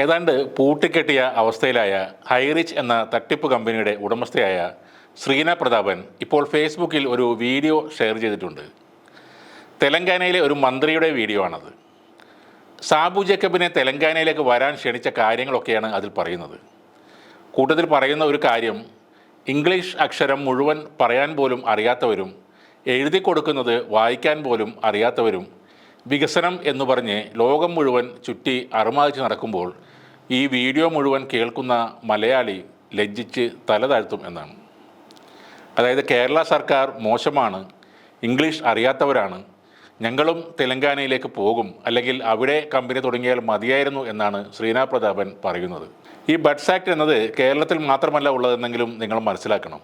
ഏതാണ്ട് പൂട്ടിക്കെട്ടിയ അവസ്ഥയിലായ ഹൈറിച്ച് എന്ന തട്ടിപ്പ് കമ്പനിയുടെ ഉടമസ്ഥയായ ശ്രീന പ്രതാപൻ ഇപ്പോൾ ഫേസ്ബുക്കിൽ ഒരു വീഡിയോ ഷെയർ ചെയ്തിട്ടുണ്ട്. തെലങ്കാനയിലെ ഒരു മന്ത്രിയുടെ വീഡിയോ ആണത്. സാബു ജേക്കബിനെ തെലങ്കാനയിലേക്ക് വരാൻ ക്ഷണിച്ച കാര്യങ്ങളൊക്കെയാണ് അതിൽ പറയുന്നത്. കൂട്ടത്തിൽ പറയുന്ന ഒരു കാര്യം ഇംഗ്ലീഷ് അക്ഷരം മുഴുവൻ പറയാൻ പോലും അറിയാത്തവരും എഴുതി കൊടുക്കുന്നത് വായിക്കാൻ പോലും അറിയാത്തവരും വികസനം എന്ന് പറഞ്ഞ് ലോകം മുഴുവൻ ചുറ്റി അറുമാതിച്ച് നടക്കുമ്പോൾ ഈ വീഡിയോ മുഴുവൻ കേൾക്കുന്ന മലയാളി ലജ്ജിച്ച് തല താഴ്ത്തും എന്നാണ്. അതായത് കേരള സർക്കാർ മോശമാണ് ഇംഗ്ലീഷ് അറിയാത്തവരാണ് ഞങ്ങളും തെലങ്കാനയിലേക്ക് പോകും അല്ലെങ്കിൽ അവിടെ കമ്പനി തുടങ്ങിയാൽ മതിയായിരുന്നു എന്നാണ് ശ്രീനാ പ്രതാപൻ പറയുന്നത്. ഈ ബഡ്സ് ആക്ട് എന്നത് കേരളത്തിൽ മാത്രമല്ല ഉള്ളതെന്നെങ്കിലും നിങ്ങൾ മനസ്സിലാക്കണം.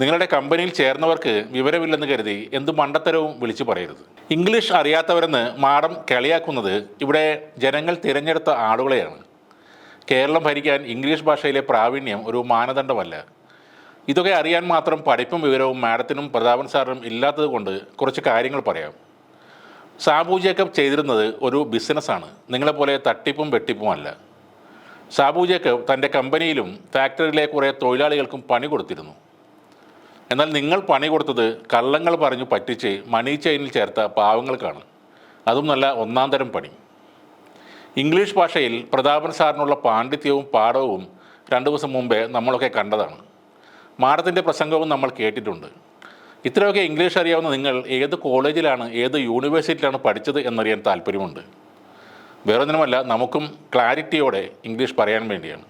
നിങ്ങളുടെ കമ്പനിയിൽ ചേർന്നവർക്ക് വിവരമില്ലെന്ന് കരുതി എന്ത് മണ്ടത്തരവും വിളിച്ചു പറയരുത്. ഇംഗ്ലീഷ് അറിയാത്തവരെന്ന് മാഡം കളിയാക്കുന്നത് ഇവിടെ ജനങ്ങൾ തിരഞ്ഞെടുത്ത ആളുകളെയാണ്. കേരളം ഭരിക്കാൻ ഇംഗ്ലീഷ് ഭാഷയിലെ പ്രാവീണ്യം ഒരു മാനദണ്ഡമല്ല. ഇതൊക്കെ അറിയാൻ മാത്രം പഠിപ്പും വിവരവും മാഡത്തിനും പ്രതാപൻ സാറിനും ഇല്ലാത്തത് കൊണ്ട് കുറച്ച് കാര്യങ്ങൾ പറയാം. സാബു ജേക്കബ് ചെയ്തിരുന്നത് ഒരു ബിസിനസ്സാണ്. നിങ്ങളെപ്പോലെ തട്ടിപ്പും വെട്ടിപ്പുമല്ല സാബു ജേക്കബ് തന്റെ കമ്പനിയിലും ഫാക്ടറിയിലെ കുറേ തൊഴിലാളികൾക്കും പണി കൊടുത്തിരുന്നു. എന്നാൽ നിങ്ങൾ പണി കൊടുത്തത് കള്ളങ്ങൾ പറഞ്ഞു പറ്റിച്ച് മണി ചെയിനിൽ ചേർത്ത പാവങ്ങൾക്കാണ്. അതും നല്ല ഒന്നാം തരം പണി. ഇംഗ്ലീഷ് ഭാഷയിൽ പ്രതാപൻ സാറിനുള്ള പാണ്ഡിത്യവും പാഠവും രണ്ട് ദിവസം മുമ്പേ നമ്മളൊക്കെ കണ്ടതാണ്. മാഡത്തിന്റെ പ്രസംഗവും നമ്മൾ കേട്ടിട്ടുണ്ട്. ഇത്രയൊക്കെ ഇംഗ്ലീഷ് അറിയാവുന്ന നിങ്ങൾ ഏത് കോളേജിലാണ് ഏത് യൂണിവേഴ്സിറ്റിയിലാണ് പഠിച്ചത് എന്നറിയാൻ താല്പര്യമുണ്ട്. വേറൊന്നിനുമല്ല നമുക്കും ക്ലാരിറ്റിയോടെ ഇംഗ്ലീഷ് പറയാൻ വേണ്ടിയാണ്.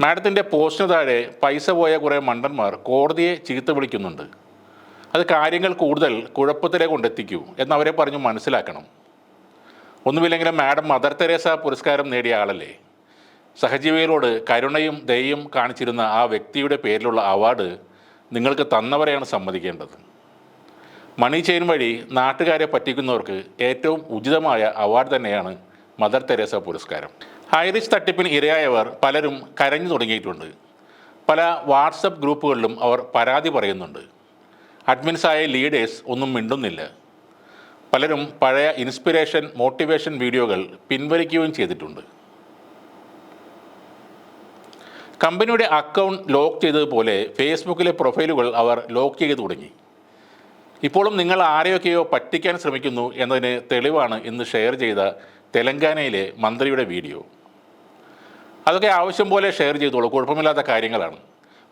മാഡത്തിന്റെ പോസ്റ്റിന് താഴെ പൈസ പോയ കുറേ മണ്ടന്മാർ കോടതിയെ ചീത്ത വിളിക്കുന്നുണ്ട്. അത് കാര്യങ്ങൾ കൂടുതൽ കുഴപ്പത്തിലേക്ക് കൊണ്ടെത്തിക്കൂ എന്നവരെ പറഞ്ഞു മനസ്സിലാക്കണം. ഒന്നുമില്ലെങ്കിലും മാഡം മദർ തെരേസ പുരസ്കാരം നേടിയ ആളല്ലേ? സഹജീവികളോട് കരുണയും ദയയും കാണിച്ചിരുന്ന ആ വ്യക്തിയുടെ പേരിലുള്ള അവാർഡ് നിങ്ങൾക്ക് തന്നവരെയാണ് സമ്മതിക്കേണ്ടത്. മണി ചെയിൻ വഴി നാട്ടുകാരെ പറ്റിക്കുന്നവർക്ക് ഏറ്റവും ഉചിതമായ അവാർഡ് തന്നെയാണ് മദർ തെരേസ പുരസ്കാരം. ഹൈറിച്ച് തട്ടിപ്പിന് ഇരയായവർ പലരും കരഞ്ഞു തുടങ്ങിയിട്ടുണ്ട്. പല വാട്സപ്പ് ഗ്രൂപ്പുകളിലും അവർ പരാതി പറയുന്നുണ്ട്. അഡ്മിൻസായ ലീഡേഴ്സ് ഒന്നും മിണ്ടുന്നില്ല. പലരും പഴയ ഇൻസ്പിറേഷൻ മോട്ടിവേഷൻ വീഡിയോകൾ പിൻവലിക്കുകയും ചെയ്തിട്ടുണ്ട്. കമ്പനിയുടെ അക്കൗണ്ട് ലോക്ക് ചെയ്തതുപോലെ ഫേസ്ബുക്കിലെ പ്രൊഫൈലുകൾ അവർ ലോക്ക് ചെയ്ത് തുടങ്ങി. ഇപ്പോഴും നിങ്ങൾ ആരെയൊക്കെയോ പറ്റിക്കാൻ ശ്രമിക്കുന്നു എന്നതിന് തെളിവാണ് ഇന്ന് ഷെയർ ചെയ്ത തെലങ്കാനയിലെ മന്ത്രിയുടെ വീഡിയോ. അതൊക്കെ ആവശ്യം പോലെ ഷെയർ ചെയ്തോളൂ കുഴപ്പമില്ലാത്ത കാര്യങ്ങളാണ്.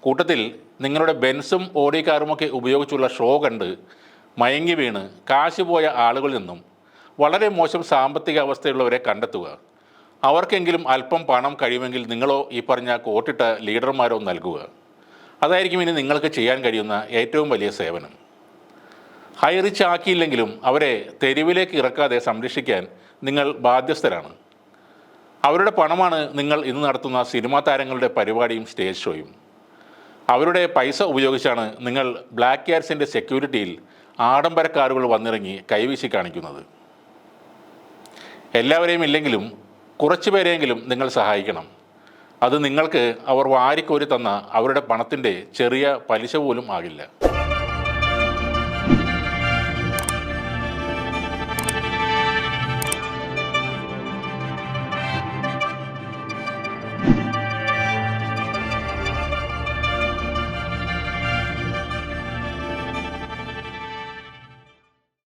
കൂട്ടത്തിൽ നിങ്ങളുടെ ബെൻസും ഓഡി കാറുമൊക്കെ ഉപയോഗിച്ചുള്ള ഷോ കണ്ട് മയങ്ങി വീണ് കാശ് പോയ ആളുകളിൽ നിന്നും വളരെ മോശം സാമ്പത്തിക അവസ്ഥയുള്ളവരെ കണ്ടെത്തുക. അവർക്കെങ്കിലും അല്പം പണം കഴിയുമെങ്കിൽ നിങ്ങളോ ഈ പറഞ്ഞ കോട്ടിട്ട ലീഡർമാരോ നൽകുക. അതായിരിക്കും ഇനി നിങ്ങൾക്ക് ചെയ്യാൻ കഴിയുന്ന ഏറ്റവും വലിയ സേവനം. ഹൈ റിച്ച് ആക്കിയില്ലെങ്കിലും അവരെ തെരുവിലേക്ക് ഇറക്കാതെ സംരക്ഷിക്കാൻ നിങ്ങൾ ബാധ്യസ്ഥരാണ്. അവരുടെ പണമാണ് നിങ്ങൾ ഇന്ന് നടത്തുന്ന സിനിമാ താരങ്ങളുടെ പരിപാടിയും സ്റ്റേജ് ഷോയും. അവരുടെ പൈസ ഉപയോഗിച്ചാണ് നിങ്ങൾ ബ്ലാക്ക് ക്യാറ്റ്സിന്റെ സെക്യൂരിറ്റിയിൽ ആഡംബര കാറുകൾ വന്നിറങ്ങി കൈവീശി കാണിക്കുന്നത്. എല്ലാവരെയും ഇല്ലെങ്കിലും കുറച്ചു പേരെയെങ്കിലും നിങ്ങൾ സഹായിക്കണം. അത് നിങ്ങൾക്ക് അവർ വാരിക്കോരി തന്ന അവരുടെ പണത്തിന്റെ ചെറിയ പലിശ പോലും ആകില്ല.